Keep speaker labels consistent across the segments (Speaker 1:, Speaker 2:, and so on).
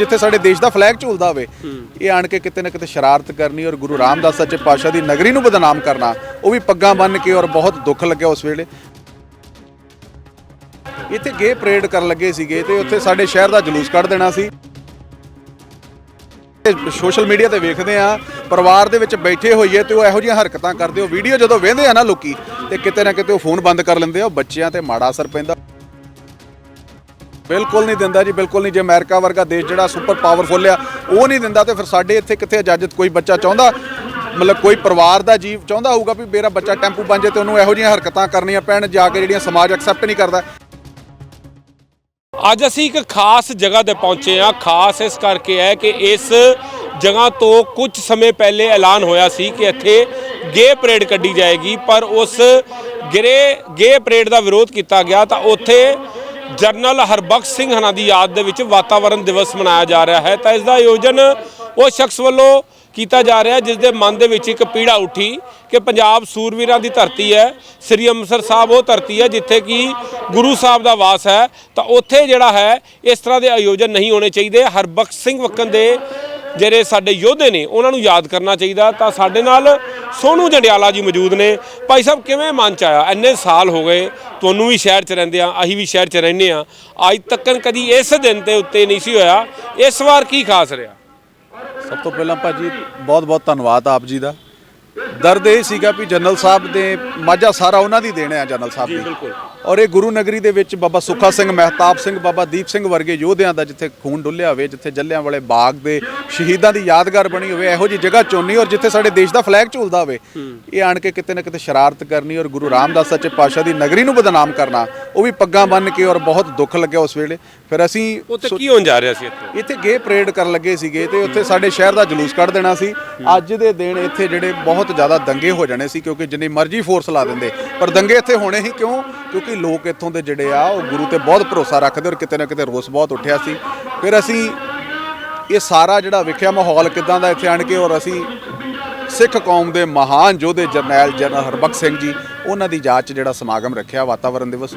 Speaker 1: ਜਿੱਥੇ ਸਾਡੇ ਦੇਸ਼ ਦਾ ਫਲੈਗ ਝੂਲਦਾ ਹੋਵੇ ਇਹ ਆਣ ਕੇ ਕਿਤੇ ਨਾ ਕਿਤੇ ਸ਼ਰਾਰਤ ਕਰਨੀ ਔਰ ਗੁਰੂ ਰਾਮਦਾਸ ਸੱਚੇ ਪਾਤਸ਼ਾਹ ਦੀ ਨਗਰੀ ਨੂੰ ਬਦਨਾਮ ਕਰਨਾ ਉਹ ਵੀ ਪੱਗਾਂ ਬੰਨ੍ਹ ਕੇ ਔਰ ਬਹੁਤ ਦੁੱਖ ਲੱਗਿਆ ਉਸ ਵੇਲੇ। ਇੱਥੇ ਗੇ ਪਰੇਡ ਕਰਨ ਲੱਗੇ ਸੀਗੇ ਤੇ ਉੱਥੇ ਸਾਡੇ ਸ਼ਹਿਰ ਦਾ ਜਲੂਸ ਕੱਢ ਦੇਣਾ ਸੀ। ਸੋਸ਼ਲ ਮੀਡੀਆ ਤੇ ਵੇਖਦੇ ਆ ਪਰਿਵਾਰ ਦੇ ਵਿੱਚ ਬੈਠੇ ਹੋਈਏ ਤੇ ਉਹ ਇਹੋ ਜਿਹੀਆਂ ਹਰਕਤਾਂ ਕਰਦੇ ਉਹ ਵੀਡੀਓ ਜਦੋਂ ਵੇਖਦੇ ਆ ਨਾ ਲੋਕੀ ਤੇ ਕਿਤੇ ਨਾ ਕਿਤੇ ਉਹ ਫੋਨ ਬੰਦ ਕਰ ਲੈਂਦੇ ਆ ਉਹ ਬੱਚਿਆਂ ਤੇ ਮਾੜਾ ਅਸਰ ਪੈਂਦਾ। ਬਿਲਕੁਲ ਨਹੀਂ ਦਿੰਦਾ ਜੀ, ਬਿਲਕੁਲ ਨਹੀਂ। ਜੇ ਅਮਰੀਕਾ ਵਰਗਾ ਦੇਸ਼ ਜਿਹੜਾ ਸੁਪਰ ਪਾਵਰਫੁੱਲ ਆ, ਉਹ ਨਹੀਂ ਦਿੰਦਾ ਤੇ ਫਿਰ ਸਾਡੇ ਇੱਥੇ ਕਿੱਥੇ ਇਜਾਜ਼ਤ ਕੋਈ ਬੱਚਾ ਚਾਹੁੰਦਾ? ਮਤਲਬ ਕੋਈ ਪਰਿਵਾਰ ਦਾ ਜੀਵ ਚਾਹੁੰਦਾ ਹੋਊਗਾ ਵੀ ਮੇਰਾ ਬੱਚਾ ਟੈਂਪੂ ਬਣ ਜੇ ਤੇ ਉਹਨੂੰ ਇਹੋ ਜਿਹੀਆਂ ਹਰਕਤਾਂ ਕਰਨੀਆਂ ਪੈਣ, ਜਾ ਕੇ ਜਿਹੜੀਆਂ ਸਮਾਜ ਐਕਸੈਪਟ ਨਹੀਂ ਕਰਦਾ।
Speaker 2: ਅੱਜ ਅਸੀਂ ਇੱਕ ਖਾਸ ਜਗ੍ਹਾ ਤੇ ਪਹੁੰਚੇ ਹਾਂ। ਖਾਸ ਇਸ ਕਰਕੇ ਹੈ ਕਿ ਇਸ ਜਗ੍ਹਾ ਤੋਂ ਕੁਝ ਸਮੇਂ ਪਹਿਲੇ ਐਲਾਨ ਹੋਇਆ ਸੀ ਕਿ ਇੱਥੇ ਗੇ ਪਰੇਡ ਕੱਢੀ ਜਾਏਗੀ, ਪਰ ਉਸ ਗਿਰੇ, ਗੇ ਪਰੇਡ ਦਾ ਵਿਰੋਧ ਕੀਤਾ ਗਿਆ ਤਾਂ ਉੱਥੇ ਜਰਨਲ ਹਰਬਖਸ਼ ਸਿੰਘ ਹਨਾ ਦੀ ਯਾਦ ਦੇ ਵਿੱਚ ਵਾਤਾਵਰਣ ਦਿਵਸ ਮਨਾਇਆ ਜਾ ਰਿਹਾ ਹੈ। ਤਾਂ ਇਸ ਦਾ ਆਯੋਜਨ ਉਹ ਸ਼ਖਸ ਵੱਲੋਂ ਕੀਤਾ ਜਾ ਰਿਹਾ ਜਿਸ ਦੇ ਮਨ ਦੇ ਵਿੱਚ ਇੱਕ ਪੀੜਾ ਉੱਠੀ ਕਿ ਪੰਜਾਬ ਸੂਰਵੀਰਾਂ ਦੀ ਧਰਤੀ ਹੈ, ਸ੍ਰੀ ਅੰਮ੍ਰਿਤਸਰ ਸਾਹਿਬ ਉਹ ਧਰਤੀ ਹੈ, ਜਿੱਥੇ ਕਿ ਗੁਰੂ ਸਾਹਿਬ ਦਾ ਵਾਸ ਹੈ। ਤਾਂ ਉੱਥੇ ਜਿਹੜਾ ਹੈ, ਇਸ ਤਰ੍ਹਾਂ ਦੇ ਆਯੋਜਨ ਨਹੀਂ ਹੋਣੇ ਚਾਹੀਦੇ। ਹਰਬਖਸ਼ ਸਿੰਘ ਵਕਨ ਦੇ ਜਿਹੜੇ ਸਾਡੇ ਯੋਧੇ ਨੇ ਉਹਨਾਂ ਨੂੰ ਯਾਦ ਕਰਨਾ ਚਾਹੀਦਾ। ਤਾਂ ਸਾਡੇ ਨਾਲ ਸੋਨੂ ਜੰਡਿਆਲਾ ਜੀ ਮੌਜੂਦ ਨੇ। ਭਾਈ ਸਾਹਿਬ ਕਿਵੇਂ ਮਨ ਚ ਆਇਆ? ਇੰਨੇ ਸਾਲ ਹੋ ਗਏ ਤੁਹਾਨੂੰ ਵੀ ਸ਼ਹਿਰ ਚ ਰਹਿੰਦੇ ਆ ਅਸੀਂ ਵੀ ਸ਼ਹਿਰ ਚ ਰਹਿੰਦੇ ਆ। ਅੱਜ ਤੱਕਨ ਕਦੀ ਇਸ ਦਿਨ ਤੇ ਉੱਤੇ ਨਹੀਂ ਸੀ ਹੋਇਆ। ਇਸ ਵਾਰ ਕੀ ਖਾਸ ਰਿਹਾ?
Speaker 1: ਸਭ ਤੋਂ ਪਹਿਲਾਂ ਭਾਜੀ ਬਹੁਤ ਬਹੁਤ ਧੰਨਵਾਦ ਆਪ ਜੀ ਦਾ। ਦਰਦ ਇਹ ਸੀਗਾ ਵੀ ਜਨਰਲ ਸਾਹਿਬ ਦੇ ਮਾਝਾ ਸਾਰਾ ਉਹਨਾਂ ਦੀ ਦੇਣ ਆ ਜਨਰਲ ਸਾਹਿਬ ਦੀ।
Speaker 2: ਬਿਲਕੁਲ।
Speaker 1: ਔਰ ਇਹ ਗੁਰੂ ਨਗਰੀ ਦੇ ਵਿੱਚ ਬਾਬਾ ਸੁੱਖਾ ਸਿੰਘ ਮਹਿਤਾਬ ਸਿੰਘ ਬਾਬਾ ਦੀਪ ਸਿੰਘ ਵਰਗੇ ਯੋਧਿਆਂ ਦਾ ਜਿੱਥੇ ਖੂਨ ਡੁੱਲਿਆ ਹੋਵੇ ਜਿੱਥੇ ਜੱਲਿਆਂ ਵਾਲੇ ਬਾਗ ਦੇ ਸ਼ਹੀਦਾਂ ਦੀ ਯਾਦਗਾਰ ਬਣੀ ਹੋਵੇ ਇਹੋ ਜੀ ਜਗ੍ਹਾ ਚੁਣਨੀ ਔਰ ਜਿੱਥੇ ਸਾਡੇ ਦੇਸ਼ ਦਾ ਫਲੈਗ ਝੂਲਦਾ ਹੋਵੇ ਇਹ ਆਣ ਕੇ ਕਿਤੇ ਨਾ ਕਿਤੇ ਸ਼ਰਾਰਤ ਕਰਨੀ ਔਰ ਗੁਰੂ ਰਾਮਦਾਸ ਸੱਚੇ ਪਾਤਸ਼ਾਹ ਦੀ ਨਗਰੀ ਨੂੰ ਬਦਨਾਮ ਕਰਨਾ ਉਹ ਵੀ ਪੱਗਾਂ ਬੰਨ੍ਹ ਕੇ ਔਰ ਬਹੁਤ ਦੁੱਖ ਲੱਗਿਆ ਉਸ ਵੇਲੇ। ਫਿਰ ਅਸੀਂ
Speaker 2: ਉੱਥੇ ਕੀ ਹੋਣ ਜਾ ਰਿਹਾ ਸੀ ਇੱਥੇ?
Speaker 1: ਇੱਥੇ ਗੇ ਪਰੇਡ ਕਰਨ ਲੱਗੇ ਸੀਗੇ ਤੇ ਉੱਥੇ ਸਾਡੇ ਸ਼ਹਿਰ ਦਾ ਜਲੂਸ ਕੱਢ ਦੇਣਾ ਸੀ। ਅੱਜ ਦੇ ਦਿਨ ਇੱਥੇ ਜਿਹੜੇ ਬਹੁਤ ਜ਼ਿਆਦਾ ਦੰਗੇ ਹੋ ਜਾਣੇ ਸੀ ਕਿਉਂਕਿ ਜਿੰਨੀ ਮਰਜ਼ੀ ਫੋਰਸ ਲਾ ਦਿੰਦੇ ਪਰ ਦੰਗੇ ਇੱਥੇ ਹੋਣੇ ਹੀ ਕਿਉਂ? ਕਿਉਂਕਿ ਲੋਕ ਇੱਥੋਂ ਦੇ ਜਿਹੜੇ ਆ, ਉਹ ਗੁਰੂ ਤੇ ਬਹੁਤ ਭਰੋਸਾ ਰੱਖਦੇ ਔਰ ਕਿਤੇ ਨਾ ਕਿਤੇ ਰੋਸ ਬਹੁਤ ਉੱਠਿਆ ਸੀ। ਫਿਰ ਅਸੀਂ ਇਹ ਸਾਰਾ ਜਿਹੜਾ ਵੇਖਿਆ ਮਾਹੌਲ ਕਿਦਾਂ ਦਾ ਇੱਥੇ ਆਣ ਕੇ ਔਰ ਅਸੀਂ ਸਿੱਖ ਕੌਮ ਦੇ ਮਹਾਨ ਯੋਧੇ ਜਰਨੈਲ ਜਨਰਲ ਹਰਬਖਸ਼ ਸਿੰਘ ਜੀ, ਉਹਨਾਂ ਦੀ ਯਾਦ 'ਚ ਜਿਹੜਾ ਸਮਾਗਮ ਰੱਖਿਆ ਵਾਤਾਵਰਣ ਦਿਵਸ।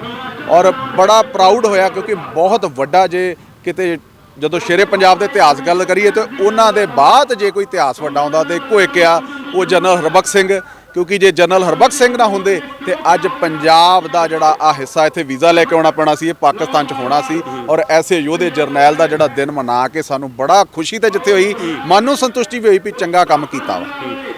Speaker 1: ਔਰ ਬੜਾ ਪ੍ਰਾਊਡ ਹੋਇਆ ਕਿਉਂਕਿ ਬਹੁਤ ਵੱਡਾ ਜੇ ਕਿਤੇ ਜਦੋਂ ਸ਼ੇਰੇ ਪੰਜਾਬ ਦੇ ਇਤਿਹਾਸ ਗੱਲ ਕਰੀਏ ਤੇ ਉਹਨਾਂ ਦੇ ਬਾਅਦ ਜੇ ਕੋਈ ਇਤਿਹਾਸ ਵੱਡਾ ਆਉਂਦਾ ਤੇ ਇੱਕੋ ਆ ਉਹ ਜਨਰਲ ਹਰਬਖਸ਼ ਸਿੰਘ ਕਿਉਂਕਿ ਜੇ ਜਨਰਲ ਹਰਬਖਸ਼ ਸਿੰਘ ਨਾ ਹੁੰਦੇ ਤੇ ਅੱਜ ਪੰਜਾਬ ਦਾ ਜਿਹੜਾ ਆ ਹਿੱਸਾ ਇੱਥੇ ਵੀਜ਼ਾ ਲੈ ਕੇ ਆਉਣਾ ਪੈਣਾ ਸੀ ਇਹ ਪਾਕਿਸਤਾਨ 'ਚ ਹੋਣਾ ਸੀ ਔਰ ਐਸੇ ਯੋਧੇ ਜਰਨੈਲ ਦਾ ਜਿਹੜਾ ਦਿਨ ਮਨਾ ਕੇ ਸਾਨੂੰ ਬੜਾ ਖੁਸ਼ੀ ਤੇ ਜਿੱਥੇ ਹੋਈ ਮਨ ਨੂੰ ਸੰਤੁਸ਼ਟੀ ਵੀ ਹੋਈ ਵੀ ਚੰਗਾ ਕੰਮ ਕੀਤਾ ਵਾ।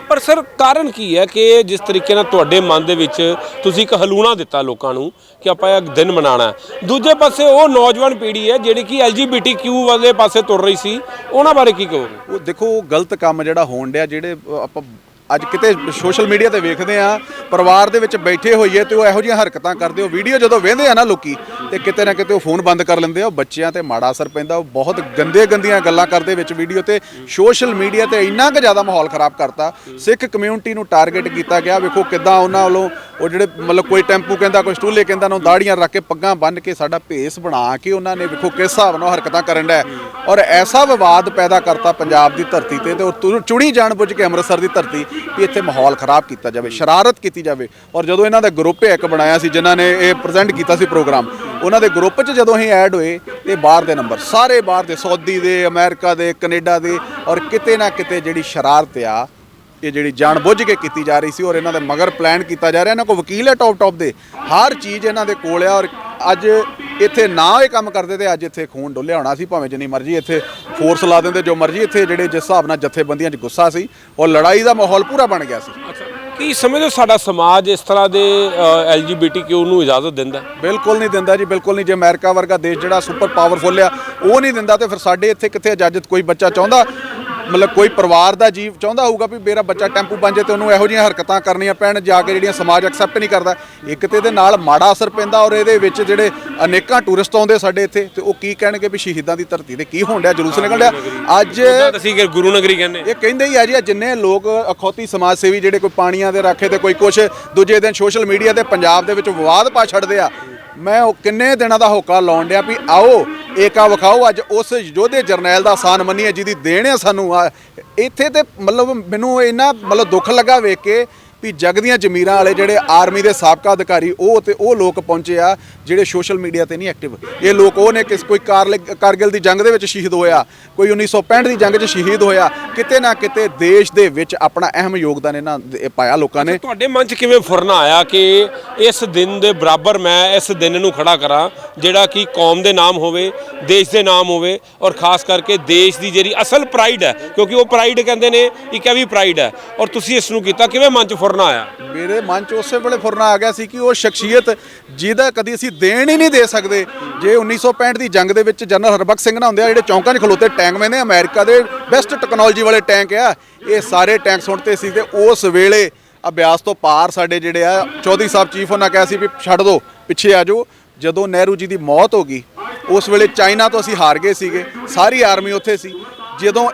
Speaker 2: ਪਰ ਸਰ ਕਾਰਨ ਕੀ ਹੈ ਕਿ ਜਿਸ ਤਰੀਕੇ ਨਾਲ ਤੁਹਾਡੇ ਮਨ ਦੇ ਵਿੱਚ ਤੁਸੀਂ ਇੱਕ ਹਲੂਣਾ ਦਿੱਤਾ ਲੋਕਾਂ ਨੂੰ ਕਿ ਆਪਾਂ ਇਹ ਦਿਨ ਮਨਾਣਾ ਦੂਜੇ ਪਾਸੇ ਉਹ ਨੌਜਵਾਨ ਪੀੜ੍ਹੀ ਹੈ ਜਿਹੜੀ ਕਿ ਐਲਜੀਬੀਟੀਕਿਊ ਵਾਲੇ ਪਾਸੇ ਤੁਰ ਰਹੀ ਸੀ ਉਹਨਾਂ ਬਾਰੇ ਕੀ ਕਹੋਗੇ?
Speaker 1: ਉਹ ਦੇਖੋ ਉਹ ਗਲਤ ਕੰਮ ਜਿਹੜਾ ਹੋਣ ਡਿਆ ਜਿਹੜੇ ਆਪਾਂ ਅੱਜ ਕਿਤੇ ਸੋਸ਼ਲ ਮੀਡੀਆ ਤੇ ਵੇਖਦੇ ਆ ਪਰਿਵਾਰ ਦੇ ਵਿੱਚ ਬੈਠੇ ਹੋਈਏ ਤੇ ਉਹ ਇਹੋ ਜਿਹੀਆਂ ਹਰਕਤਾਂ ਕਰਦੇ ਉਹ ਵੀਡੀਓ ਜਦੋਂ ਵੇਖਦੇ ਆ ਨਾ ਲੋਕੀ, ਤੇ ਕਿਤੇ ਨਾ ਕਿਤੇ ਉਹ ਫੋਨ ਬੰਦ ਕਰ ਲੈਂਦੇ ਆ, ਉਹ ਬੱਚਿਆਂ ਤੇ ਮਾੜਾ ਅਸਰ ਪੈਂਦਾ, ਉਹ ਬਹੁਤ ਗੰਦੇ ਗੰਦੀਆਂ ਗੱਲਾਂ ਕਰਦੇ ਵਿੱਚ ਵੀਡੀਓ ਤੇ। ਸੋਸ਼ਲ ਮੀਡੀਆ ਤੇ ਇੰਨਾ ਕੁ ਜ਼ਿਆਦਾ ਮਾਹੌਲ ਖਰਾਬ ਕਰਤਾ, ਸਿੱਖ ਕਮਿਊਨਿਟੀ ਨੂੰ ਟਾਰਗੇਟ ਕੀਤਾ ਗਿਆ, ਵੇਖੋ ਕਿਦਾਂ ਉਹਨਾਂ ਵੱਲੋਂ ਉਹ ਜਿਹੜੇ ਮਤਲਬ ਕੋਈ ਟੈਂਪੂ ਕਹਿੰਦਾ, ਕੋਈ ਸਟੂਲੇ ਕਹਿੰਦਾ ਨਾ ਦਾੜੀਆਂ ਰੱਖ ਕੇ ਪੱਗਾਂ ਬੰਨ੍ਹ ਕੇ ਸਾਡਾ ਭੇਸ ਬਣਾ ਕੇ ਉਹਨਾਂ ਨੇ ਵੇਖੋ ਕਿਸ ਹਿਸਾਬ ਨਾਲ ਹਰਕਤਾਂ ਕਰਨ ਦਾ ਔਰ ਐਸਾ ਵਿਵਾਦ ਪੈਦਾ ਕਰਤਾ ਪੰਜਾਬ ਦੀ ਧਰਤੀ ਤੇ ਤੇ ਉਹ ਚੁਣੀ ਜਾਣ ਬੁੱਝ ਕੇ ਅੰਮ੍ਰਿਤਸਰ ਦੀ ਧਰਤੀ ਵੀ ਇੱਥੇ ਮਾਹੌਲ ਖਰਾਬ ਕੀਤਾ ਜਾਵੇ, ਸ਼ਰਾਰਤ ਕੀਤੀ ਜਾਵੇ। ਔਰ ਜਦੋਂ ਇਹਨਾਂ ਦਾ ਗਰੁੱਪ ਇੱਕ ਬਣਾਇਆ ਸੀ, ਜਿਨ੍ਹਾਂ ਨੇ ਇਹ ਪ੍ਰੈਜ਼ੈਂਟ ਕੀਤਾ ਸੀ ਪ੍ਰੋਗਰਾਮ, ਉਹਨਾਂ ਦੇ ਗਰੁੱਪ 'ਚ ਜਦੋਂ ਅਸੀਂ ਐਡ ਹੋਏ ਤੇ ਬਾਹਰ ਦੇ ਨੰਬਰ, ਸਾਰੇ ਬਾਹਰ ਦੇ, ਸਾਊਦੀ ਦੇ, ਅਮਰੀਕਾ ਦੇ, ਕੈਨੇਡਾ ਦੇ, ਔਰ ਕਿਤੇ ਨਾ ਕਿਤੇ ਜਿਹੜੀ ਸ਼ਰਾਰਤ ਆ ਇਹ ਜਿਹੜੀ ਜਾਣ ਬੁੱਝ ਕੇ ਕੀਤੀ ਜਾ ਰਹੀ ਸੀ ਔਰ ਇਹਨਾਂ ਦੇ ਮਗਰ ਪਲਾਨ ਕੀਤਾ ਜਾ ਰਿਹਾ। ਇਹਨਾਂ ਕੋਲ ਵਕੀਲ ਹੈ ਟੌਪ ਟੌਪ ਦੇ। ਹਰ ਚੀਜ਼ ਇਹਨਾਂ ਦੇ ਕੋਲ ਆ ਔਰ ਅੱਜ ਇੱਥੇ ਨਾ ਇਹ ਕੰਮ ਕਰਦੇ ਤੇ ਅੱਜ ਇੱਥੇ ਖੂਨ ਡੁੱਲਿਆ ਹੋਣਾ ਸੀ ਭਾਵੇਂ ਜਿੰਨੀ ਮਰਜ਼ੀ ਇੱਥੇ ਫੋਰਸ ਲਾ ਦਿੰਦੇ ਜੋ ਮਰਜ਼ੀ ਇੱਥੇ ਜਿਹੜੇ ਜਿਸ ਹਿਸਾਬ ਨਾਲ ਜਥੇਬੰਦੀਆਂ 'ਚ ਗੁੱਸਾ ਸੀ ਔਰ ਲੜਾਈ ਦਾ ਮਾਹੌਲ ਪੂਰਾ ਬਣ ਗਿਆ ਸੀ।
Speaker 2: ਕੀ ਸਮਝਦੇ ਹੋ ਸਾਡਾ ਸਮਾਜ ਇਸ ਤਰ੍ਹਾਂ ਦੇ ਐਲਜੀਬੀਟੀਕਿਊ ਨੂੰ ਇਜਾਜ਼ਤ ਦਿੰਦਾ?
Speaker 1: ਬਿਲਕੁਲ ਨਹੀਂ ਦਿੰਦਾ ਜੀ ਬਿਲਕੁਲ ਨਹੀਂ। ਜੇ ਅਮਰੀਕਾ ਵਰਗਾ ਦੇਸ਼ ਜਿਹੜਾ ਸੁਪਰ ਪਾਵਰਫੁੱਲ ਆ ਉਹ ਨਹੀਂ ਦਿੰਦਾ ਤੇ ਫਿਰ ਸਾਡੇ ਇੱਥੇ ਕਿੱਥੇ ਇਜਾਜ਼ਤ ਕੋਈ ਬੱਚਾ ਚਾਹੁੰਦਾ ਮਤਲਬ ਕੋਈ ਪਰਿਵਾਰ ਦਾ ਜੀਵ ਚਾਹੁੰਦਾ ਹੋਊਗਾ ਵੀ ਮੇਰਾ ਬੱਚਾ ਟੈਂਪੂ ਬਣ ਜੇ ਤੇ ਉਹਨੂੰ ਇਹੋ ਜਿਹੀਆਂ ਹਰਕਤਾਂ ਕਰਨੀਆਂ ਪੈਣ ਜਾ ਕੇ ਜਿਹੜੀਆਂ ਸਮਾਜ ਐਕਸੈਪਟ ਨਹੀਂ ਕਰਦਾ। ਇੱਕ ਤੇ ਇਹਦੇ ਨਾਲ ਮਾੜਾ ਅਸਰ ਪੈਂਦਾ ਔਰ ਇਹਦੇ ਵਿੱਚ ਜਿਹੜੇ ਅਨੇਕਾਂ ਟੂਰਿਸਟ ਆਉਂਦੇ ਸਾਡੇ ਇੱਥੇ ਤੇ ਉਹ ਕੀ ਕਹਿਣਗੇ ਵੀ ਸ਼ਹੀਦਾਂ ਦੀ ਧਰਤੀ ਤੇ ਕੀ ਹੋਣ ਡਿਆ ਜਲੂਸ ਨਿਕਲ ਡਿਆ? ਅੱਜ
Speaker 2: ਅਸੀਂ ਕਿ ਗੁਰੂ ਨਗਰੀ ਕਹਿੰਦੇ।
Speaker 1: ਇਹ ਕਹਿੰਦੇ ਹੀ ਆ ਜੀ ਜਿੰਨੇ ਲੋਕ ਅਖੌਤੀ ਸਮਾਜ ਸੇਵੀ ਜਿਹੜੇ ਕੋਈ ਪਾਣੀਆਂ ਦੇ ਰਾਖੇ ਤੇ ਕੋਈ ਕੁਛ ਦੂਜੇ ਦਿਨ ਸੋਸ਼ਲ ਮੀਡੀਆ ਤੇ ਪੰਜਾਬ ਦੇ ਵਿੱਚ ਵਿਵਾਦ ਪਾ ਛੱਡਦੇ ਆ। ਮੈਂ ਉਹ ਕਿੰਨੇ ਦਿਨਾਂ ਦਾ ਹੋਕਾ ਲਾਉਣ ਡਿਆ ਵੀ ਆਓ ਏਕਾ ਵਿਖਾਓ ਅੱਜ ਉਸ ਯੋਧੇ ਜਰਨੈਲ ਦਾ ਆਸਾਨ ਮੰਨੀਏ ਜਿਹਦੀ ਦੇਣ ਹੈ ਸਾਨੂੰ। ਆ, ਇੱਥੇ ਤੇ ਮਤਲਬ ਮੈਨੂੰ ਇੰਨਾ ਮਤਲਬ ਦੁੱਖ ਲੱਗਾ ਵੇਖ ਕੇ ਵੀ ਜਗ ਦੀਆਂ ਜ਼ਮੀਰਾਂ ਵਾਲੇ ਜਿਹੜੇ ਆਰਮੀ ਦੇ ਸਾਬਕਾ ਅਧਿਕਾਰੀ, ਉਹ ਤੇ ਉਹ ਲੋਕ ਪਹੁੰਚੇ ਆ ਜਿਹੜੇ ਸੋਸ਼ਲ ਮੀਡੀਆ ਤੇ ਨਹੀਂ ਐਕਟਿਵ। ਇਹ ਲੋਕ ਉਹ ਨੇ ਕਿਸ ਕੋਈ ਕਾਰਲ- ਕਾਰਗਿਲ ਦੀ ਜੰਗ ਦੇ ਵਿੱਚ ਸ਼ਹੀਦ ਹੋਇਆ, ਕੋਈ 1965 ਦੀ ਜੰਗ 'ਚ ਸ਼ਹੀਦ ਹੋਇਆ, ਕਿਤੇ ਨਾ ਕਿਤੇ ਦੇਸ਼ ਦੇ ਵਿੱਚ ਆਪਣਾ ਅਹਿਮ ਯੋਗਦਾਨ ਇਹਨਾਂ ਦੇ- ਪਾਇਆ ਲੋਕਾਂ ਨੇ।
Speaker 2: ਤੁਹਾਡੇ ਮਨ 'ਚ ਕਿਵੇਂ ਫੁਰਨਾ ਆਇਆ ਕਿ ਇਸ ਦਿਨ ਦੇ ਬਰਾਬਰ ਮੈਂ ਇਸ ਦਿਨ ਨੂੰ ਖੜਾ ਕਰਾਂ, ਜਿਹੜਾ ਕਿ ਕੌਮ ਦੇ ਨਾਮ ਹੋਵੇ, ਦੇਸ਼ ਦੇ ਨਾਮ ਹੋਵੇ ਔਰ ਖਾਸ ਕਰਕੇ ਦੇਸ਼ ਦੀ ਜਿਹੜੀ ਅਸਲ ਪ੍ਰਾਈਡ ਹੈ, ਕਿਉਂਕਿ ਉਹ ਪ੍ਰਾਈਡ ਕਹਿੰਦੇ ਨੇ, ਇੱਕ ਇਹ ਵੀ ਪ੍ਰਾਈਡ ਹੈ। ਔਰ ਤੁਸੀਂ ਇਸ ਨੂੰ ਕੀਤਾ, ਕਿਵੇਂ ਮਨ 'ਚ ਫੁਰਨਾ ਆਇਆ।
Speaker 1: ਮੇਰੇ ਮਨ 'ਚ ਉਸੇ ਵੇਲੇ ਫੁਰਨਾ ਆ ਗਿਆ ਸੀ ਕਿ ਉਹ ਸ਼ਖਸੀਅਤ ਜਿਹਦਾ ਕਦੀ ਅਸੀਂ ਦੇਣ ਹੀ ਨਹੀਂ ਦੇ ਸਕਦੇ। ਜੇ 1965 ਦੀ ਜੰਗ ਦੇ ਵਿੱਚ ਜਨਰਲ ਹਰਬਖਸ਼ ਸਿੰਘ ਨਾ ਹੁੰਦੇ ਆ ਜਿਹੜੇ ਚੌਂਕਾਂ 'ਚ ਖਲੋਤੇ ਟੈਂਕ ਮੈਨੇ, ਅਮਰੀਕਾ ਦੇ ਬੈਸਟ ਟੈਕਨੋਲੋਜੀ ਵਾਲੇ ਟੈਂਕ ਆ, ਇਹ ਸਾਰੇ ਟੈਂਕ ਸੁਣਤੇ ਸੀ ਤੇ ਉਸ ਵੇਲੇ ਅਭਿਆਸ ਤੋਂ ਪਾਰ ਸਾਡੇ ਜਿਹੜੇ ਆ, ਚੌਧਰੀ ਸਾਹਿਬ ਚੀਫ ਉਹਨਾਂ ਕਿਹਾ ਸੀ ਵੀ ਛੱਡ ਦਿਓ ਪਿੱਛੇ ਆ ਜਾਓ। ਜਦੋਂ ਨਹਿਰੂ ਜੀ ਦੀ ਮੌਤ ਹੋ ਗਈ, ਉਸ ਵੇਲੇ ਚਾਈਨਾ ਤੋਂ ਅਸੀਂ ਹਾਰ ਗਏ ਸੀਗੇ। ਸਾਰੀ ਆਰਮੀ ਉੱਥੇ ਸੀ। ਜਦੋਂ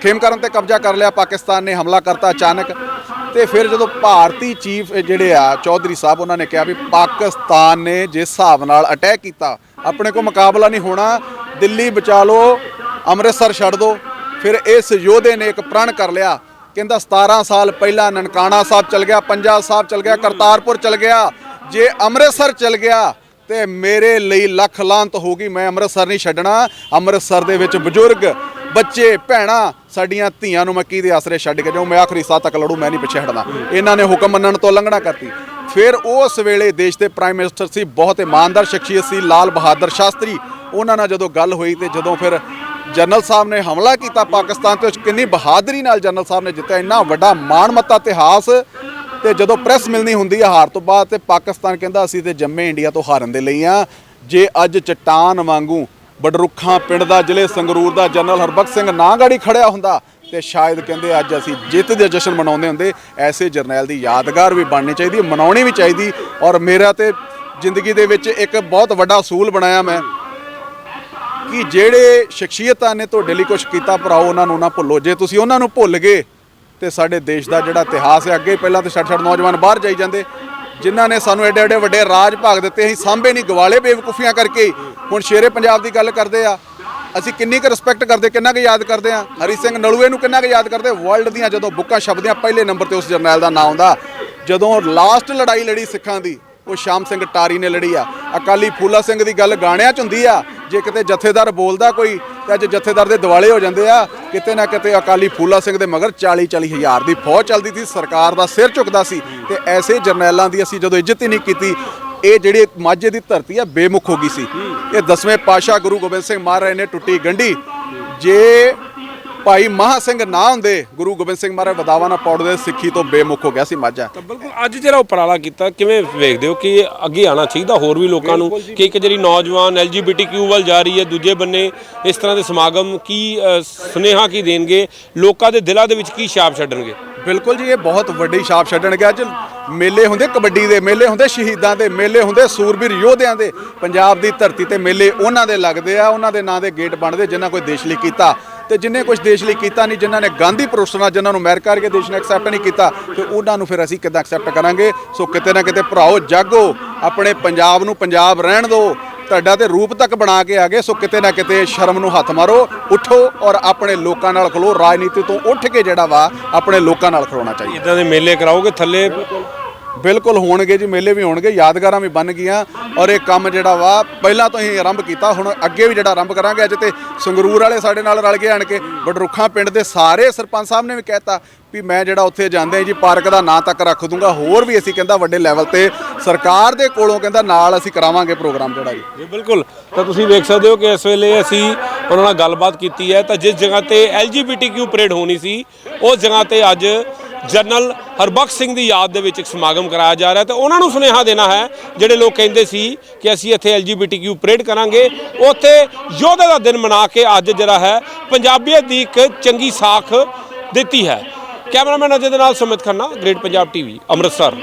Speaker 1: ਖੇਮਕਰਨ ਤੇ ਕਬਜ਼ਾ ਕਰ ਲਿਆ। ਪਾਕਿਸਤਾਨ ਨੇ ਹਮਲਾ ਕਰਤਾ ਅਚਾਨਕ। ਤੇ ਫਿਰ ਜਦੋਂ ਭਾਰਤੀ ਚੀਫ ਜਿਹੜੇ ਆ, ਚੌਧਰੀ ਸਾਹਿਬ, ਉਹਨਾਂ ਨੇ ਕਿਹਾ ਵੀ ਪਾਕਿਸਤਾਨ ਨੇ ਜਿਸ ਹਿਸਾਬ ਨਾਲ ਅਟੈਕ ਕੀਤਾ, ਆਪਣੇ ਕੋ ਮੁਕਾਬਲਾ ਨਹੀਂ ਹੋਣਾ। ਦਿੱਲੀ ਬਚਾ ਲਓ, ਅੰਮ੍ਰਿਤਸਰ ਛੱਡ ਦਿਓ ਫਿਰ ਇਸ ਯੋਧੇ ਨੇ ਇੱਕ ਪ੍ਰਣ ਕਰ ਲਿਆ। ਕਹਿੰਦਾ 17 ਸਾਲ ਪਹਿਲਾਂ ਨਨਕਾਣਾ ਸਾਹਿਬ ਚਲ ਗਿਆ ਪੰਜਾਬ ਸਾਹਿਬ ਚਲ ਗਿਆ, ਕਰਤਾਰਪੁਰ ਚਲ ਗਿਆ। ਜੇ ਅੰਮ੍ਰਿਤਸਰ ਚਲ ਗਿਆ, ਤੇ ਮੇਰੇ ਲਈ ਲੱਖ ਲਾਂਤ ਹੋਗੀ ਮੈਂ ਅੰਮ੍ਰਿਤਸਰ ਨਹੀਂ ਛੱਡਣਾ। ਅੰਮ੍ਰਿਤਸਰ ਦੇ ਵਿੱਚ ਬਜ਼ੁਰਗ ਬੱਚੇ, ਭੈਣਾਂ, ਸਾਡੀਆਂ ਧੀਆਂ ਨੂੰ ਮੈਂ ਕਿਹਦੇ ਆਸਰੇ ਛੱਡ ਕੇ ਜਾਉਂ ਮੈਂ ਆਖਰੀ ਸਾਹ ਤੱਕ ਲੜੂ, ਮੈਂ ਨਹੀਂ ਪਿੱਛੇ ਹਟਣਾ। ਇਹਨਾਂ ਨੇ ਹੁਕਮ ਮੰਨਣ ਤੋਂ ਲੰਘਣਾ ਕਰਤੀ। ਫਿਰ ਉਸ ਵੇਲੇ ਦੇਸ਼ ਦੇ ਪ੍ਰਾਈਮ ਮਿਨਿਸਟਰ ਸੀ, ਬਹੁਤ ਇਮਾਨਦਾਰ, ਸ਼ਖਸੀਅਤ ਸੀ, ਲਾਲ ਬਹਾਦਰ ਸ਼ਾਸਤਰੀ। ਉਹਨਾਂ ਨਾਲ ਜਦੋਂ ਗੱਲ ਹੋਈ ਤੇ ਜਦੋਂ ਫਿਰ ਜਨਰਲ ਸਾਹਿਬ ਨੇ ਹਮਲਾ ਕੀਤਾ ਪਾਕਿਸਤਾਨ ਤੇ, ਉਸ ਕਿੰਨੀ ਬਹਾਦਰੀ ਨਾਲ ਜਨਰਲ ਸਾਹਿਬ ਨੇ ਜਿੱਤਿਆ। ਇੰਨਾ ਵੱਡਾ ਮਾਣਮੱਤਾ ਇਤਿਹਾਸ ਤੇ ਜਦੋਂ ਪ੍ਰੈਸ ਮਿਲਣੀ ਹੁੰਦੀ ਹੈ ਹਾਰ ਤੋਂ ਬਾਅਦ ਤੇ ਪਾਕਿਸਤਾਨ ਕਹਿੰਦਾ, ਅਸੀਂ ਤੇ ਜੰਮੇ ਇੰਡੀਆ ਤੋਂ ਹਾਰਨ ਦੇ ਲਈ ਆ। ਜੇ ਅੱਜ ਚਟਾਨ ਵਾਂਗੂ ਬਡਰੁੱਖਾਂ ਪਿੰਡ ਦਾ, ਜ਼ਿਲ੍ਹੇ ਸੰਗਰੂਰ ਦਾ ਜਨਰਲ ਹਰਬਖਸ਼ ਸਿੰਘ ਨਾ ਗਾੜੀ ਖੜਿਆ ਹੁੰਦਾ ਤੇ ਸ਼ਾਇਦ ਕਹਿੰਦੇ ਅੱਜ ਅਸੀਂ ਜਿੱਤ ਦੇ ਜਸ਼ਨ ਮਨਾਉਂਦੇ ਹੁੰਦੇ, ਐਸੇ ਜਰਨੈਲ ਦੀ ਯਾਦਗਾਰ ਵੀ ਬਣਨੀ ਚਾਹੀਦੀ, ਮਨਾਉਣੀ ਵੀ ਚਾਹੀਦੀ ਔਰ ਮੇਰਾ ਤੇ ਜ਼ਿੰਦਗੀ ਦੇ ਵਿੱਚ ਇੱਕ ਬਹੁਤ ਵੱਡਾ ਅਸੂਲ ਬਣਾਇਆ ਮੈਂ ਕਿ ਜਿਹੜੇ ਸ਼ਖਸੀਅਤਾਂ ਨੇ ਤੁਹਾਡੇ ਲਈ ਕੁਝ ਕੀਤਾ, ਭਰਾਓ, ਉਹਨਾਂ ਨੂੰ ਨਾ ਭੁੱਲੋ। ਜੇ ਤੁਸੀਂ ਉਹਨਾਂ ਨੂੰ ਭੁੱਲ ਗਏ ਤੇ ਸਾਡੇ ਦੇਸ਼ ਦਾ ਜਿਹੜਾ ਇਤਿਹਾਸ ਹੈ, ਅੱਗੇ ਪਹਿਲਾਂ ਤੇ ਛੱਡ ਛੱਡ ਨੌਜਵਾਨ ਬਾਹਰ ਜਾਈ ਜਾਂਦੇ, ਜਿਨ੍ਹਾਂ ਨੇ ਸਾਨੂੰ ਐਡੇ ਐਡੇ ਵੱਡੇ ਰਾਜ ਭਾਗ ਦਿੱਤੇ, ਅਸੀਂ ਸਾਂਭੇ ਨਹੀਂ, ਗਵਾਲੇ ਬੇਵਕੂਫੀਆਂ ਕਰਕੇ ਹੁਣ ਸ਼ੇਰੇ ਪੰਜਾਬ ਦੀ ਗੱਲ ਕਰਦੇ ਆ, ਅਸੀਂ ਕਿੰਨੀ ਕੁ ਰਿਸਪੈਕਟ ਕਰਦੇ, ਕਿੰਨਾ ਕੁ ਯਾਦ ਕਰਦੇ ਆ? ਹਰੀ ਸਿੰਘ ਨਲੂਏ ਨੂੰ ਕਿੰਨਾ ਕੁ ਯਾਦ ਕਰਦੇ? ਵਰਲਡ ਦੀਆਂ ਜਦੋਂ ਬੁੱਕਾਂ ਛਪਦੀਆਂ, ਪਹਿਲੇ ਨੰਬਰ ਤੇ ਉਸ ਜਰਨੈਲ ਦਾ ਨਾਮ ਆਉਂਦਾ। ਜਦੋਂ ਲਾਸਟ ਲੜਾਈ ਲੜੀ ਸਿੱਖਾਂ ਦੀ, ਉਹ ਸ਼ਾਮ ਸਿੰਘ ਟਾਰੀ ਨੇ ਲੜੀ ਆ। ਅਕਾਲੀ ਫੂਲਾ ਸਿੰਘ ਦੀ ਗੱਲ ਗਾਣਿਆਂ ਚ ਹੁੰਦੀ ਆ, ਜੇ ਕਿਤੇ ਜਥੇਦਾਰ ਬੋਲਦਾ ਕੋਈ, ਤੇ ਅੱਜ ਜਥੇਦਾਰ ਦੇ ਦਿਵਾਲੇ ਹੋ ਜਾਂਦੇ ਆ। ਕਿਤੇ ਨਾ ਕਿਤੇ ਅਕਾਲੀ ਫੂਲਾ ਸਿੰਘ ਦੇ ਮਗਰ 40 40 ਹਜ਼ਾਰ ਦੀ ਫੌਜ ਚੱਲਦੀ ਸੀ, ਸਰਕਾਰ ਦਾ ਸਿਰ ਝੁਕਦਾ ਸੀ। ਤੇ ਐਸੇ ਜਰਨੈਲਾਂ ਦੀ ਅਸੀਂ ਜਦੋਂ ਇੱਜ਼ਤ ਹੀ ਨਹੀਂ ਕੀਤੀ ਇਹ ਜਿਹੜੀ ਮਾਝੇ ਦੀ ਧਰਤੀ ਆ ਬੇਮੁਖ ਹੋ ਗਈ ਸੀ। ਇਹ ਦਸਵੇਂ ਪਾਸ਼ਾ ਗੁਰੂ ਗੋਬਿੰਦ ਸਿੰਘ ਮਹਾਰਾਜ ਨੇ ਟੁੱਟੀ ਗੰਢੀ। ਜੇ ਭਾਈ ਮਹਾ ਸਿੰਘ ਨਾ ਹੁੰਦੇ ਗੁਰੂ ਗੋਬਿੰਦ ਸਿੰਘ ਮਹਾਰਾਜ ਵਦਾਵਾਂ ਨਾਲ ਪੌੜਦੇ ਸਿੱਖੀ ਤੋਂ ਬੇਮੁਖ ਹੋ ਗਿਆ ਸੀ ਮਾਝਾ।
Speaker 2: ਤਾਂ ਬਿਲਕੁਲ ਅੱਜ ਜਿਹੜਾ ਉਪਰਾਲਾ ਕੀਤਾ ਕਿਵੇਂ ਵੇਖਦੇ ਹੋ ਕਿ ਅੱਗੇ ਆਣਾ ਚਾਹੀਦਾ ਹੋਰ ਵੀ ਲੋਕਾਂ ਨੂੰ? ਕਿ ਇੱਕ ਜਿਹੜੀ ਨੌਜਵਾਨ ਐਲਜੀਬੀਟੀਕਿਊ ਵੱਲ ਜਾ ਰਹੀ ਹੈ ਦੂਜੇ ਬੰਨੇ ਇਸ ਤਰ੍ਹਾਂ ਦੇ ਸਮਾਗਮ ਕੀ ਸੁਨੇਹਾ ਕੀ ਦੇਣਗੇ? ਲੋਕਾਂ ਦੇ ਦਿਲਾਂ ਦੇ ਵਿੱਚ ਕੀ ਛਾਪ ਛੱਡਣਗੇ?
Speaker 1: ਬਿਲਕੁਲ ਜੀ, ਇਹ ਬਹੁਤ ਵੱਡੀ ਛਾਪ ਛੱਡਣਗੇ ਅੱਜ। ਮੇਲੇ ਹੁੰਦੇ ਕਬੱਡੀ ਦੇ, ਮੇਲੇ ਹੁੰਦੇ ਸ਼ਹੀਦਾਂ ਦੇ, ਮੇਲੇ ਹੁੰਦੇ ਸੂਰਬੀਰ ਯੋਧਿਆਂ ਦੇ। ਪੰਜਾਬ ਦੀ ਧਰਤੀ ਤੇ ਮੇਲੇ ਉਹਨਾਂ ਦੇ ਲੱਗਦੇ ਆ, ਉਹਨਾਂ ਦੇ ਨਾਂ ਦੇ ਗੇਟ ਬਣਦੇ, ਜਿਨ੍ਹਾਂ ਕੋਈ ਦੇਸ਼ ਲਈ ਕੀਤਾ। ਤੇ ਜਿਨ੍ਹਾਂ ਕੁਝ ਦੇਸ਼ ਲਈ ਕੀਤਾ ਨਹੀਂ, ਜਿਨ੍ਹਾਂ ਨੇ ਗਾਂਧੀ ਪਰੋਸਣਾ ਜਿਨ੍ਹਾਂ ਨੂੰ ਅਮਰੀਕਾ ਵਰਗੇ ਦੇਸ਼ ਨੇ ਐਕਸੈਪਟ ਨਹੀਂ ਕੀਤਾ, ਤੇ ਉਹਨਾਂ ਨੂੰ ਫਿਰ ਅਸੀਂ ਕਿੱਦਾਂ ਐਕਸੈਪਟ ਕਰਾਂਗੇ? ਸੋ ਕਿਤੇ ਨਾ ਕਿਤੇ ਭਰਾਓ, ਜਾਗੋ, ਆਪਣੇ ਪੰਜਾਬ ਨੂੰ ਪੰਜਾਬ ਰਹਿਣ ਦਿਓ। ਤੁਹਾਡਾ ਤੇ ਰੂਪ ਤੱਕ ਬਣਾ ਕੇ ਆ ਗਏ, ਸੋ ਕਿਤੇ ਨਾ ਕਿਤੇ ਸ਼ਰਮ ਨੂੰ ਹੱਥ ਮਾਰੋ, ਉੱਠੋ ਔਰ ਆਪਣੇ ਲੋਕਾਂ ਨਾਲ ਖਲੋ। ਰਾਜਨੀਤੀ ਤੋਂ ਉੱਠ ਕੇ ਜਿਹੜਾ ਵਾ, ਆਪਣੇ ਲੋਕਾਂ ਨਾਲ ਖਲੋਣਾ ਚਾਹੀਦਾ।
Speaker 2: ਇਦਾਂ ਦੇ ਮੇਲੇ ਕਰਾਓਗੇ, ਥੱਲੇ
Speaker 1: ਬਿਲਕੁਲ ਹੋਣਗੇ ਜੀ, ਮੇਲੇ ਵੀ ਹੋਣਗੇ, ਯਾਦਗਾਰਾਂ ਵੀ ਬਣ ਗਈਆਂ ਔਰ ਇਹ ਕੰਮ ਜਿਹੜਾ ਵਾ, ਪਹਿਲਾਂ ਤੋਂ ਹੀ ਆਰੰਭ ਕੀਤਾ, ਹੁਣ ਅੱਗੇ ਵੀ ਜਿਹੜਾ ਆਰੰਭ ਕਰਾਂਗੇ, ਅੱਜ ਤੇ ਸੰਗਰੂਰ ਵਾਲੇ ਸਾਡੇ ਨਾਲ ਰਲ ਕੇ ਆਣ ਕੇ ਬਡਰੁੱਖਾਂ ਪਿੰਡ ਦੇ ਸਾਰੇ ਸਰਪੰਚ ਸਾਹਿਬ ਨੇ ਵੀ ਕਹਿਤਾ ਵੀ ਮੈਂ ਜਿਹੜਾ ਉੱਥੇ ਜਾਂਦੇ ਜੀ, ਪਾਰਕ ਦਾ ਨਾਂ ਤੱਕ ਰੱਖ ਦੂੰਗਾ, ਹੋਰ ਵੀ ਅਸੀਂ ਕਹਿੰਦਾ ਵੱਡੇ ਲੈਵਲ ਤੇ ਸਰਕਾਰ ਦੇ ਕੋਲੋਂ ਕਹਿੰਦਾ ਨਾਲ ਅਸੀਂ ਕਰਾਵਾਂਗੇ ਪ੍ਰੋਗਰਾਮ ਜਿਹੜਾ ਜੀ।
Speaker 2: ਜੀ, ਬਿਲਕੁਲ। ਤਾਂ ਤੁਸੀਂ ਵੇਖ ਸਕਦੇ ਹੋ ਕਿ ਇਸ ਵੇਲੇ ਅਸੀਂ ਉਹਨਾਂ ਨਾਲ ਗੱਲਬਾਤ ਕੀਤੀ ਹੈ, ਤਾਂ ਜਿਸ ਜਗ੍ਹਾ ਤੇ ਐਲਜੀਬੀਟੀਕਿਊ ਪਰੇਡ ਹੋਣੀ ਸੀ, ਉਸ ਜਗ੍ਹਾ ਤੇ ਅੱਜ ਜਨਰਲ ਹਰਬਖਸ਼ ਸਿੰਘ ਦੀ ਯਾਦ ਦੇ ਵਿੱਚ ਇੱਕ ਸਮਾਗਮ ਕਰਾਇਆ ਜਾ ਰਿਹਾ ਤੇ ਉਹਨਾਂ ਨੂੰ ਸੁਨੇਹਾ ਦੇਣਾ ਹੈ, ਜਿਹੜੇ ਲੋਕ ਕਹਿੰਦੇ ਸੀ ਕਿ ਅਸੀਂ ਇੱਥੇ ਐਲਜੀਬੀਟੀਕਿਊ ਪਰੇਡ ਕਰਾਂਗੇ, ਉੱਥੇ ਯੋਧੇ ਦਾ ਦਿਨ ਮਨਾ ਕੇ ਅੱਜ ਜਿਹੜਾ ਹੈ ਪੰਜਾਬੀਅਤ ਦੀ ਇੱਕ ਚੰਗੀ ਸਾਖ ਦਿੱਤੀ ਹੈ। ਕੈਮਰਾਮੈਨ ਅਜੇ ਦੇ ਨਾਲ ਸੁਮਿਤ ਖੰਨਾ, ਗ੍ਰੇਟ ਪੰਜਾਬ ਟੀਵੀ, ਅੰਮ੍ਰਿਤਸਰ।